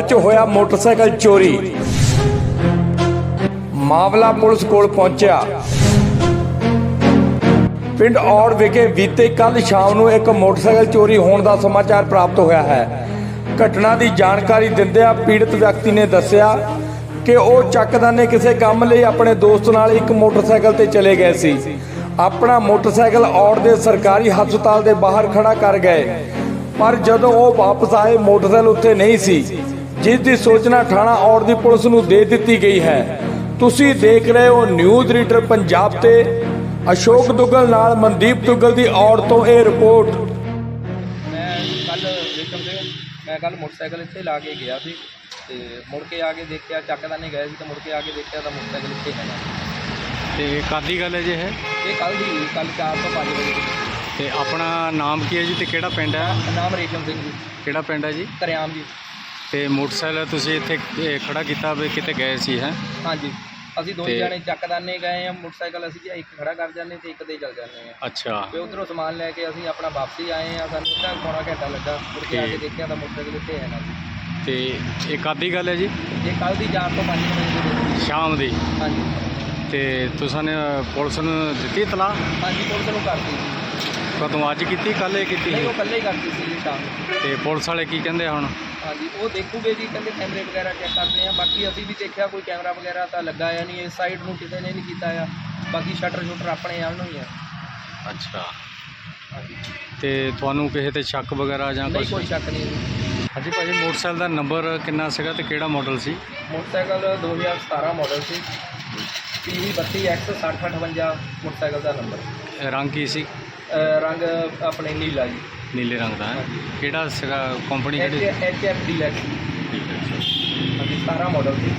'ਚ ਹੋਇਆ ਮੋਟਰਸਾਈਕਲ ਚੋਰੀ। ਮਾਮਲਾ ਪੁਲਿਸ ਕੋਲ ਪਹੁੰਚਿਆ। ਪਿੰਡ ਔੜ ਵਿਖੇ ਬੀਤੇ ਕੱਲ ਸ਼ਾਮ ਨੂੰ ਇੱਕ ਮੋਟਰਸਾਈਕਲ ਚੋਰੀ ਹੋਣ ਦਾ ਸਮਾਚਾਰ ਪ੍ਰਾਪਤ ਹੋਇਆ ਹੈ। ਘਟਨਾ ਦੀ ਜਾਣਕਾਰੀ ਦਿੰਦਿਆਂ ਪੀੜਤ ਵਿਅਕਤੀ ਨੇ ਦੱਸਿਆ ਕਿ ਉਹ ਚੱਕਦਾਨੇ ਕਿਸੇ ਕੰਮ ਲਈ ਆਪਣੇ ਦੋਸਤ ਨਾਲ ਇੱਕ ਮੋਟਰਸਾਈਕਲ ਤੇ ਚਲੇ ਗਏ ਸੀ। ਆਪਣਾ ਮੋਟਰਸਾਈਕਲ ਔੜ ਦੇ ਸਰਕਾਰੀ ਹਸਪਤਾਲ ਦੇ ਬਾਹਰ ਖੜਾ ਕਰ ਗਏ। ਪਰ ਜਦੋਂ ਉਹ ਵਾਪਸ ਆਏ ਮੋਟਰਸਾਈਕਲ ਉੱਥੇ ਨਹੀਂ ਸੀ। ਜਿਸ ਦੀ ਸੂਚਨਾ ਥਾਣਾ ਔੜ ਦੀ ਪੁਲਿਸ ਨੂੰ ਦੇ ਦਿੱਤੀ ਗਈ ਹੈ। ਤੁਸੀਂ ਦੇਖ ਰਹੇ ਹੋ ਨਿਊਜ਼ ਰੀਡਰ ਪੰਜਾਬ ਤੇ। ਅਸ਼ੋਕ ਦੁੱਗਲ ਨਾਲ ਮਨਦੀਪ ਦੁੱਗਲ ਦੀ ਔੜ ਤੋਂ ਇਹ ਰਿਪੋਰਟ। ਮੈਂ ਕੱਲ ਰੇਸ਼ਮ ਦੇ ਮੈਂ ਕੱਲ ਮੋਟਰਸਾਈਕਲ ਇੱਥੇ ਲਾ ਕੇ ਗਿਆ ਸੀ ਤੇ ਮੁੜ ਕੇ ਆ ਕੇ ਦੇਖਿਆ ਚੱਕਦਾ ਨਹੀਂ ਗਿਆ ਸੀ ਤੇ ਮੁੜ ਕੇ ਆ ਕੇ ਦੇਖਿਆ ਤਾਂ ਮੋਟਰਸਾਈਕਲ ਇੱਥੇ ਹੈਗਾ। ਤੇ ਕਾਦੀ ਗੱਲ ਹੈ ਜੀ ਇਹ? ਇਹ ਕੱਲ ਦੀ ਕੱਲ 4 ਤੋਂ 5 ਵਜੇ ਦੀ। ਤੇ ਆਪਣਾ ਨਾਮ ਕੀ ਹੈ ਜੀ ਤੇ ਕਿਹੜਾ ਪਿੰਡ ਹੈ? ਨਾਮ ਰੇਸ਼ਮ ਸਿੰਘ ਜੀ। ਕਿਹੜਾ ਪਿੰਡ ਹੈ ਜੀ? ਕਰਿਆਮ ਜੀ। ਤੇ ਮੋਟਰਸਾਈਕਲ ਤੁਸੀਂ ਇੱਥੇ ਇਹ ਖੜਾ ਕੀਤਾ ਵੀ ਕਿਤੇ ਗਏ ਸੀ ਹੈ? ਹਾਂਜੀ। ਅਸੀਂ ਦੋ ਤੇ- ਜਣੇ ਚੱਕਦਾਨੇ ਗਏ ਆ ਮੋਟਰਸਾਈਕਲ ਅਸੀਂ ਜੀ ਇੱਕ ਖੜਾ ਕਰ ਜਾਂਦੇ ਤੇ ਇੱਕ ਤੇ ਚੱਲ ਜਾਂਦੇ ਆ। ਅੱਛਾ। ਤੇ ਉਧਰੋਂ ਸਮਾਨ ਲੈ ਕੇ ਅਸੀਂ ਆਪਣਾ ਵਾਪਸੀ ਆਏ ਆ ਸਾਨੂੰ ਅੱਧਾ ਪੌਣਾ ਘੰਟਾ ਲੱਗਾ। ਮੁੜ ਕੇ ਆ ਕੇ ਠੀਕ। ਦੇਖਿਆ ਤਾਂ ਮੋਟਰਸਾਈਕਲ ਇੱਥੇ ਹੈ ਨਾ ਜੀ। ਤੇ ਇਹ ਕਾਦੀ ਗੱਲ ਹੈ ਜੀ? ਇਹ ਕੱਲ ਦੀ 4 ਤੋਂ 5 ਵਜੇ ਦੀ। ਸ਼ਾਮ ਦੀ? ਹਾਂਜੀ। ਤੇ ਤੁਸੀਂ ਨੇ ਪੁਲਿਸ ਨੂੰ ਦਿੱਤੀ ਇਤਲਾਹ? ਹਾਂਜੀ ਪੁਲਿਸ ਨੂੰ ਕਰਤੀ ਸੀ ਕਦੋਂ ਅੱਜ ਕੀਤੀ ਕੱਲ ਇਹ ਕੀਤੀ ਨਹੀਂ ਉਹ ਇਕੱਲੇ ਹੀ ਕਰਤੀ ਸੀ ਜੀ ਸ਼ਾਮ ਨੂੰ। ਤੇ ਪੁਲਿਸ ਵਾਲੇ ਕੀ ਕਹਿੰਦੇ ਹੁਣ? ਹਾਂਜੀ ਉਹ ਦੇਖੂਗੇ ਜੀ ਕਹਿੰਦੇ ਕੈਮਰੇ ਵਗੈਰਾ ਚੈੱਕ ਕਰਦੇ ਆ। ਬਾਕੀ ਅਸੀਂ ਵੀ ਦੇਖਿਆ ਕੋਈ ਕੈਮਰਾ ਵਗੈਰਾ ਤਾਂ ਲੱਗਾ ਆ ਨਹੀਂ ਇਸ ਸਾਈਡ ਨੂੰ ਕਿਸੇ ਨੇ ਨਹੀਂ ਕੀਤਾ ਆ। ਬਾਕੀ ਸ਼ਟਰ ਸ਼ੁਟਰ ਆਪਣੇ ਆਪ ਨੂੰ ਹੀ ਆ। ਅੱਛਾ। ਹਾਂਜੀ। ਤੇ ਤੁਹਾਨੂੰ ਕਿਸੇ ਤੇ ਸ਼ੱਕ ਵਗੈਰਾ ਜਾਂ ਨਹੀਂ ਕੁਝ ਕੋਈ ਸ਼ੱਕ ਨਹੀਂ ਜੀ। ਹਾਂਜੀ ਭਾਜੀ ਮੋਟਰਸਾਈਕਲ ਦਾ ਨੰਬਰ ਕਿੰਨਾ ਸੀਗਾ ਤੇ ਕਿਹੜਾ ਮਾਡਲ ਸੀ? ਮੋਟਰਸਾਈਕਲ 2017 ਮਾਡਲ ਸੀ। PV 32X6058 ਮੋਟਰਸਾਈਕਲ ਦਾ ਨੰਬਰ। ਇਹ ਰੰਗ ਕੀ ਸੀ? ਰੰਗ ਆਪਣੇ ਨੀਲਾ ਜੀ। ਨੀਲੇ ਰੰਗ ਦਾ ਹੈ। ਕਿਹੜਾ ਸੀਗਾ ਕੰਪਨੀ ਕਿਹੜੀ HF ਡੀਲੈਕਸ ਠੀਕ ਹੈ ਜੀ। ਹਾਂਜੀ 17 ਮਾਡਲ ਸੀ।